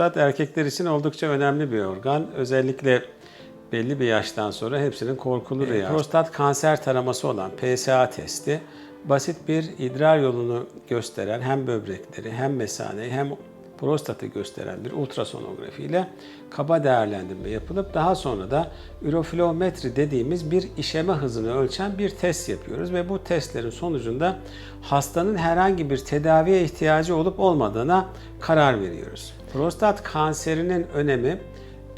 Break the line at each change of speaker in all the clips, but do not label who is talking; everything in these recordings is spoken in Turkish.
Prostat erkekler için oldukça önemli bir organ. Özellikle belli bir yaştan sonra hepsinin korkulu rüyası. Prostat kanser taraması olan PSA testi basit bir idrar yolunu gösteren hem böbrekleri hem mesaneyi hem prostatı gösteren bir ultrasonografi ile kaba değerlendirme yapılıp daha sonra da ürofilometri dediğimiz bir işeme hızını ölçen bir test yapıyoruz ve bu testlerin sonucunda hastanın herhangi bir tedaviye ihtiyacı olup olmadığına karar veriyoruz. Prostat kanserinin önemi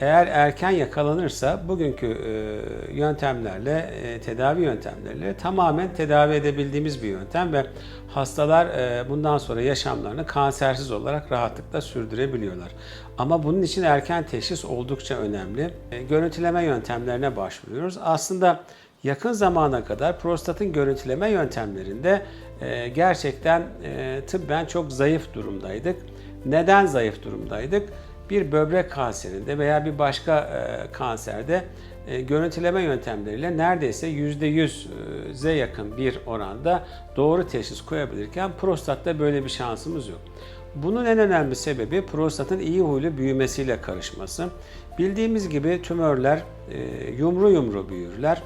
eğer erken yakalanırsa bugünkü e, yöntemlerle, e, tedavi yöntemleriyle tamamen tedavi edebildiğimiz bir yöntem ve hastalar e, bundan sonra yaşamlarını kansersiz olarak rahatlıkla sürdürebiliyorlar. Ama bunun için erken teşhis oldukça önemli. Görüntüleme yöntemlerine başvuruyoruz. Aslında yakın zamana kadar prostatın görüntüleme yöntemlerinde gerçekten e, tıbben çok zayıf durumdaydık. Neden zayıf durumdaydık? Bir böbrek kanserinde veya bir başka e, kanserde e, görüntüleme yöntemleriyle neredeyse %100'e yakın bir oranda doğru teşhis koyabilirken prostatta böyle bir şansımız yok. Bunun en önemli sebebi prostatın iyi huylu büyümesiyle karışması. Bildiğimiz gibi tümörler e, yumru yumru büyürler.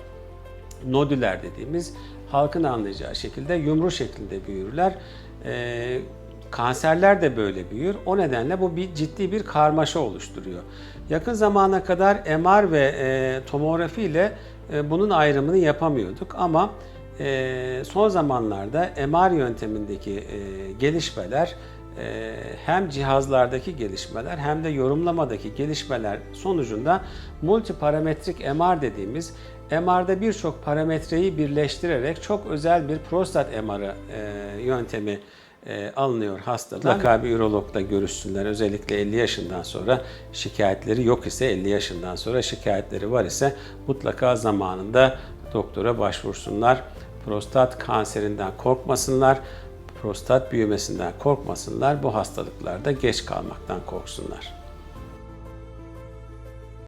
Nodüler dediğimiz halkın anlayacağı şekilde yumru şeklinde büyürler. Kanserler de böyle büyür. O nedenle bu bir ciddi bir karmaşa oluşturuyor. Yakın zamana kadar MR ve e, tomografi ile e, bunun ayrımını yapamıyorduk ama e, son zamanlarda MR yöntemindeki e, gelişmeler e, hem cihazlardaki gelişmeler hem de yorumlamadaki gelişmeler sonucunda multiparametrik MR dediğimiz MR'da birçok parametreyi birleştirerek çok özel bir prostat MR'ı e, yöntemi e, alınıyor hastalar. Mutlaka bir ürologla görüşsünler. Özellikle 50 yaşından sonra şikayetleri yok ise 50 yaşından sonra şikayetleri var ise mutlaka zamanında doktora başvursunlar. Prostat kanserinden korkmasınlar. Prostat büyümesinden korkmasınlar. Bu hastalıklarda geç kalmaktan korksunlar.